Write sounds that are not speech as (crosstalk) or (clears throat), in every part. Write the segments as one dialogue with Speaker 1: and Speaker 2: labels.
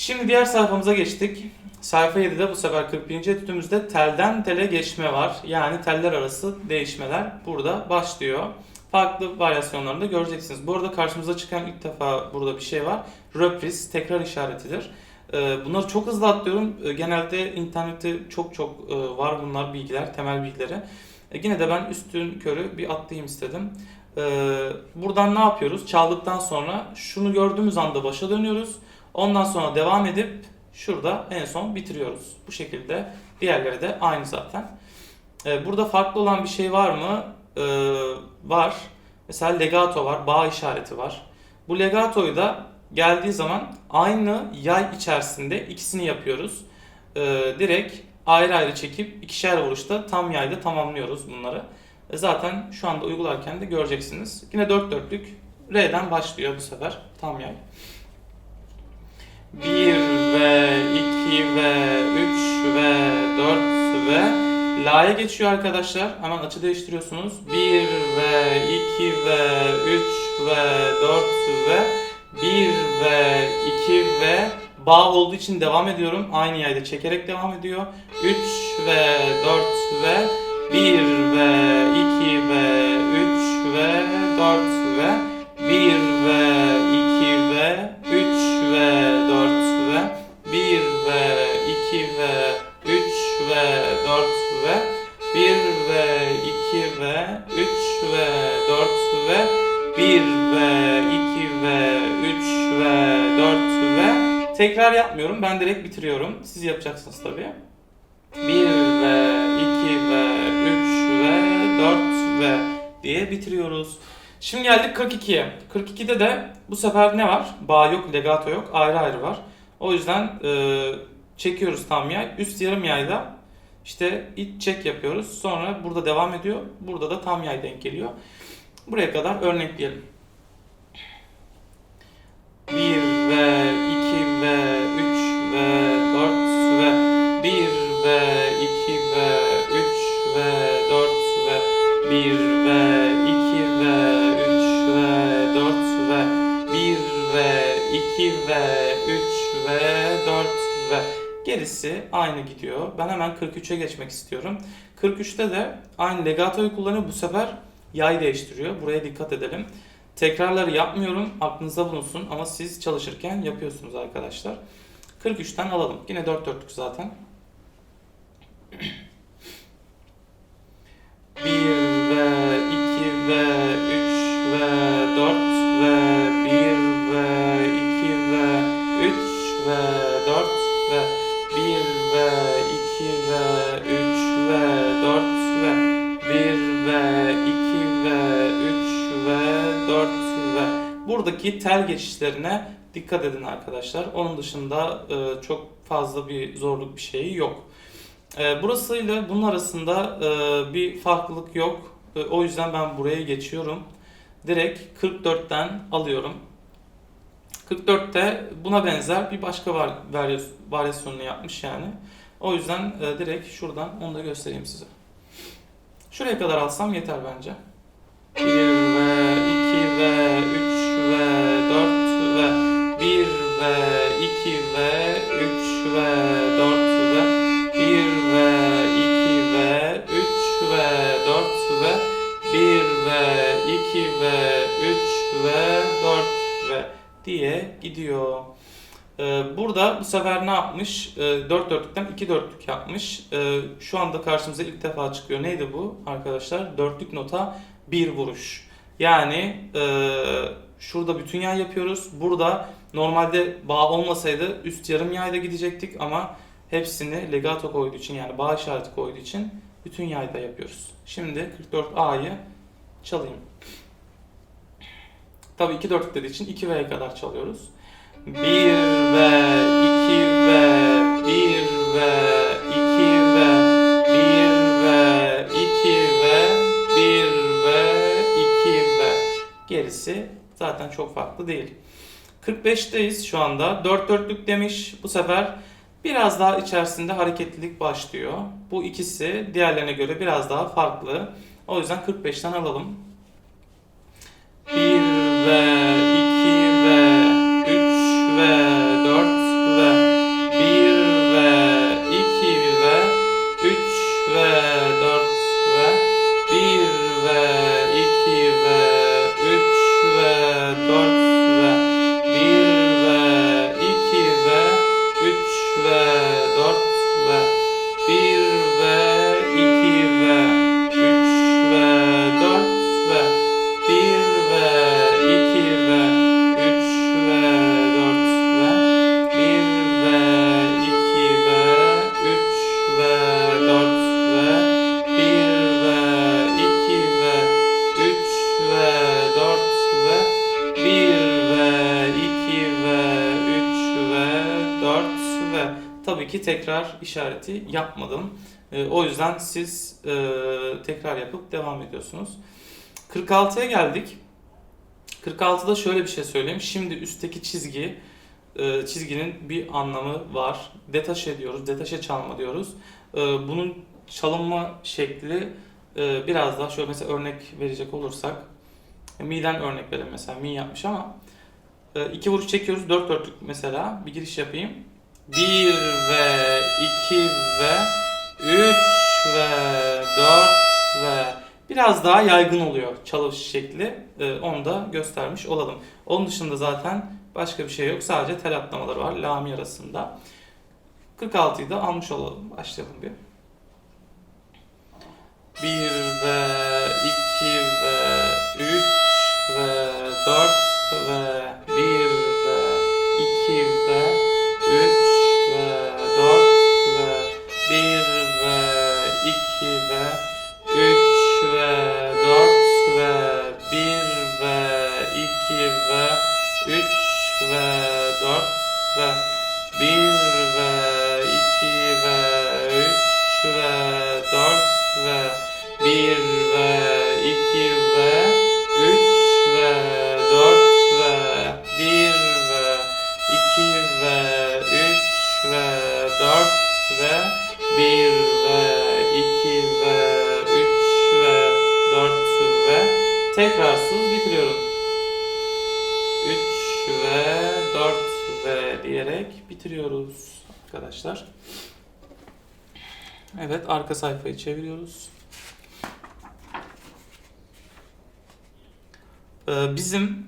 Speaker 1: Şimdi diğer sayfamıza geçtik. Sayfa 7'de bu sefer 41. etütümüzde telden tele geçme var. Yani teller arası değişmeler burada başlıyor. Farklı varyasyonlarını da göreceksiniz. Bu arada karşımıza çıkan ilk defa burada bir şey var. Reprise, tekrar işaretidir. Ee, Bunları çok hızlı atlıyorum. Ee, Genelde internette çok çok e, var bunlar bilgiler, temel bilgileri. E, Yine de ben üstün körü bir atlayayım istedim. Ee, Buradan ne yapıyoruz? Çaldıktan sonra şunu gördüğümüz anda başa dönüyoruz. Ondan sonra devam edip şurada en son bitiriyoruz. Bu şekilde diğerleri de aynı zaten. Ee, Burada farklı olan bir şey var mı? Ee, var. Mesela legato var, bağ işareti var. Bu legatoyu da geldiği zaman aynı yay içerisinde ikisini yapıyoruz. Ee, direkt ayrı ayrı çekip ikişer vuruşta tam yayda tamamlıyoruz bunları. E, zaten şu anda uygularken de göreceksiniz. Yine dört dörtlük R'den başlıyor bu sefer tam yay. 1 ve 2 ve 3 ve 4 ve La'ya geçiyor arkadaşlar. Hemen açı değiştiriyorsunuz. 1 ve 2 ve 3 ve 4 ve 1 ve 2 ve Bağ olduğu için devam ediyorum. Aynı yayda çekerek devam ediyor. 3 ve 4 ve 1 ve 2 ve 3 ve 4 ve 1 ve ve 3 ve 4 ve 1 ve 2 ve 3 ve 4 ve 1 ve 2 ve 3 ve 4 ve tekrar yapmıyorum. Ben direkt bitiriyorum. Siz yapacaksınız tabii. 1 ve 2 ve 3 ve 4 ve diye bitiriyoruz. Şimdi geldik 42'ye. 42'de de bu sefer ne var? Bağ yok, legato yok. Ayrı ayrı var. O yüzden e, çekiyoruz tam yay. Üst yarım yayda işte iç çek yapıyoruz. Sonra burada devam ediyor. Burada da tam yay denk geliyor. Buraya kadar örnekleyelim. 1 ve Ben hemen 43'e geçmek istiyorum. 43'te de aynı legatoyu kullanıyor. Bu sefer yay değiştiriyor. Buraya dikkat edelim. Tekrarları yapmıyorum. Aklınızda bulunsun ama siz çalışırken yapıyorsunuz arkadaşlar. 43'ten alalım. Yine 4 dörtlük zaten. (clears throat) 1 ve 2 ve 3 ve 4 ve 1 ve 2 ve 3 ve 4 ve 1 ve 2 ve 3 ve 4 ve 1 ve 2 ve 3 ve 4 ve buradaki tel geçişlerine dikkat edin arkadaşlar. Onun dışında e, çok fazla bir zorluk bir şeyi yok. E, burasıyla bunun arasında e, bir farklılık yok. E, o yüzden ben buraya geçiyorum. Direkt 44'ten alıyorum. 44'te buna benzer bir başka var, varyas- varyasyonunu yapmış yani. O yüzden e, direkt şuradan onu da göstereyim size. Şuraya kadar alsam yeter bence. 1 ve 2 ve 3 ve 4 ve 1 ve 2 ve 3 ve 4 ve 1 ve 2 ve 3 ve 4 ve 1 ve 2 ve 3 ve 4 ve diye gidiyor. Ee, Burada bu sefer ne yapmış? 4 dörtlükten 2 dörtlük yapmış. Ee, Şu anda karşımıza ilk defa çıkıyor. Neydi bu arkadaşlar? Dörtlük nota bir vuruş. Yani e, şurada bütün yay yapıyoruz. Burada normalde bağ olmasaydı üst yarım yayda gidecektik ama hepsini legato koyduğu için yani bağ işareti koyduğu için bütün yayda yapıyoruz. Şimdi 44A'yı çalayım. Tabii 2 dörtlük dediği için 2 V'ye kadar çalıyoruz. 1 ve 2 ve 1 ve 2 ve 1 ve 2 ve 1 ve 2 ve gerisi zaten çok farklı değil. 45'teyiz şu anda. 4 dörtlük demiş. Bu sefer biraz daha içerisinde hareketlilik başlıyor. Bu ikisi diğerlerine göre biraz daha farklı. O yüzden 45'ten alalım. 1 ve 2 ve 3 ve 4 ve 4 tabii ki tekrar işareti yapmadım. E, o yüzden siz e, tekrar yapıp devam ediyorsunuz. 46'ya geldik. 46'da şöyle bir şey söyleyeyim. Şimdi üstteki çizgi e, çizginin bir anlamı var. Detaşe diyoruz, detaşe çalma diyoruz. E, bunun çalınma şekli e, biraz daha şöyle mesela örnek verecek olursak mi'den örnek verelim mesela mi yapmış ama e, iki vuruş çekiyoruz dört dörtlük mesela bir giriş yapayım. Bir ve iki ve üç ve dört ve biraz daha yaygın oluyor çalış şekli. E, onu da göstermiş olalım. Onun dışında zaten başka bir şey yok. Sadece tel atlamaları var la mi arasında. 46'yı da almış olalım. Başlayalım bir. 1 ve 2 ve 3 ve 4 ve 1 ve arkadaşlar. Evet arka sayfayı çeviriyoruz. Ee, bizim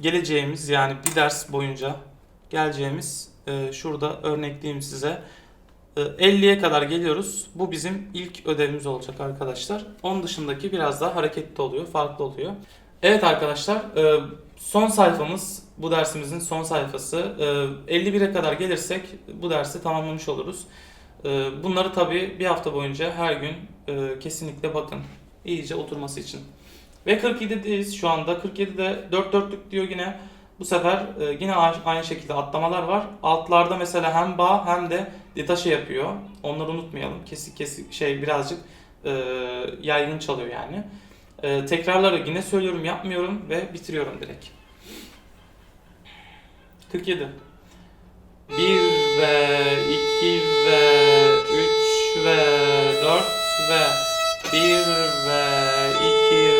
Speaker 1: geleceğimiz yani bir ders boyunca geleceğimiz e, şurada örnekleyeyim size. E, 50'ye kadar geliyoruz. Bu bizim ilk ödevimiz olacak arkadaşlar. Onun dışındaki biraz daha hareketli oluyor, farklı oluyor. Evet arkadaşlar, e, son sayfamız bu dersimizin son sayfası. E, 51'e kadar gelirsek bu dersi tamamlamış oluruz. E, Bunları tabii bir hafta boyunca her gün e, kesinlikle bakın. iyice oturması için. Ve 47'deyiz şu anda. 47'de 4 dörtlük diyor yine. Bu sefer e, yine aynı şekilde atlamalar var. Altlarda mesela hem bağ hem de detaşe yapıyor. Onları unutmayalım. Kesik kesik şey birazcık e, yaygın çalıyor yani. E, tekrarları yine söylüyorum yapmıyorum ve bitiriyorum direkt. 47 1 ve 2 ve 3 ve 4 ve 1 ve 2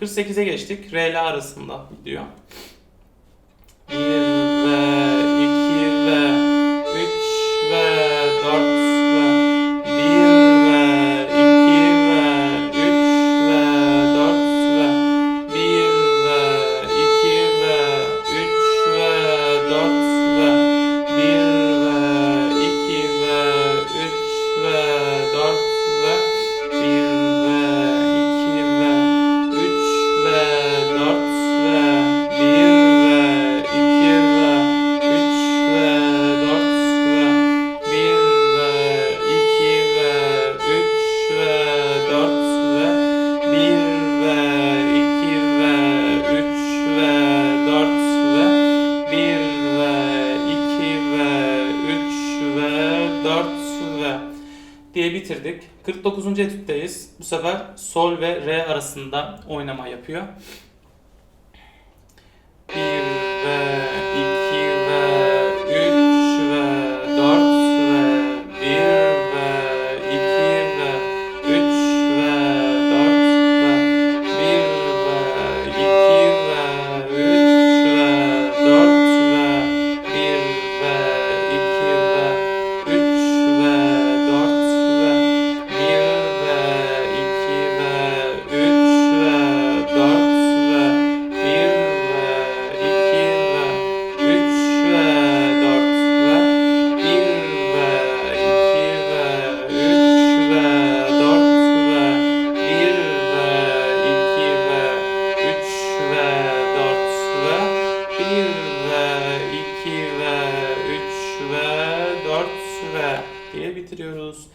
Speaker 1: 48'e geçtik. RL arasında gidiyor. Ee, bitirdik. 49. etütteyiz. Bu sefer sol ve re arasında oynama yapıyor. 1 ve 2 ve diye bitiriyoruz.